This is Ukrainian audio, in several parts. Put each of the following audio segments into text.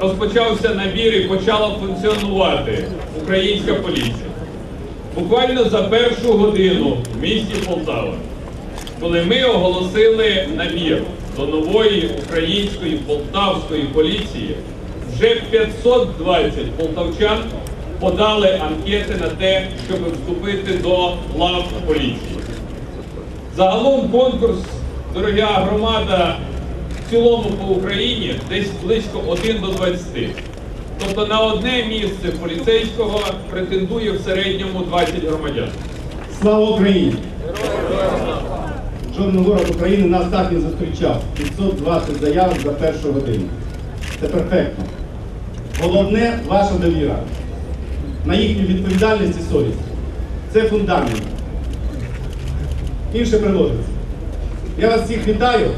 розпочався набір і почала функціонувати українська поліція. Буквально за першу годину в місті Полтава, коли ми оголосили набір до нової української полтавської поліції, вже 520 полтавчан подали анкети на те, щоб вступити до лав поліції. Загалом конкурс, дорога громада, в цілому по Україні десь близько 1 до 20. Тобто на одне місце поліцейського претендує в середньому 20 громадян. Слава Україні! Жоден город України нас так не зустрічав. 520 заявок за першу годину. Це перфектно. Головне ваша довіра на їхню відповідальність і совість. Це фундамент. Інше приложиться. Я вас всіх вітаю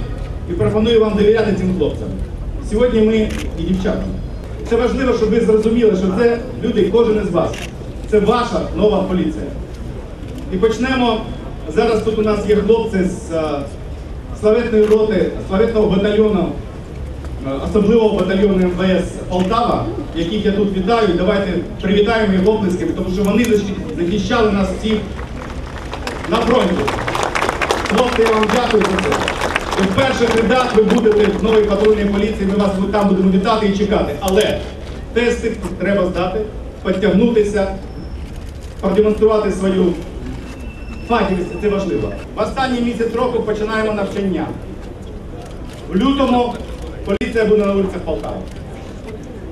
і пропоную вам довіряти цим хлопцям. Сьогодні ми і дівчатам. Це важливо, щоб ви зрозуміли, що це люди, кожен із вас. Це ваша нова поліція. І почнемо. Зараз тут у нас є хлопці з е, славетної роти, славетного батальйону, е, особливого батальйону МВС Полтава, яких я тут вітаю. Давайте привітаємо їх оплесками, тому що вони захищали нас всіх на фронті. Хлопці, я вам дякую за це. В перших рядах ви будете в новій патрульній поліції, ми вас там будемо вітати і чекати. Але тести треба здати, підтягнутися, продемонструвати свою фахівість, це важливо. В останній місяць року починаємо навчання. В лютому поліція буде на вулицях Полтави.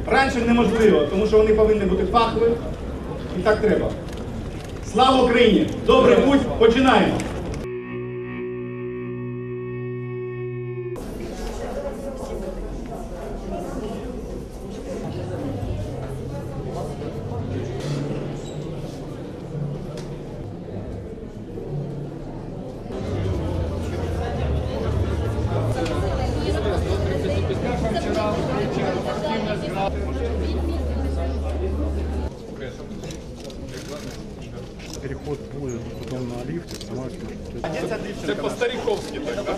Раніше неможливо, тому що вони повинні бути фахові і так треба. Слава Україні! Добрий путь, починаємо! Переход будет потом на лифте, сама Це по-старіковськи так, так?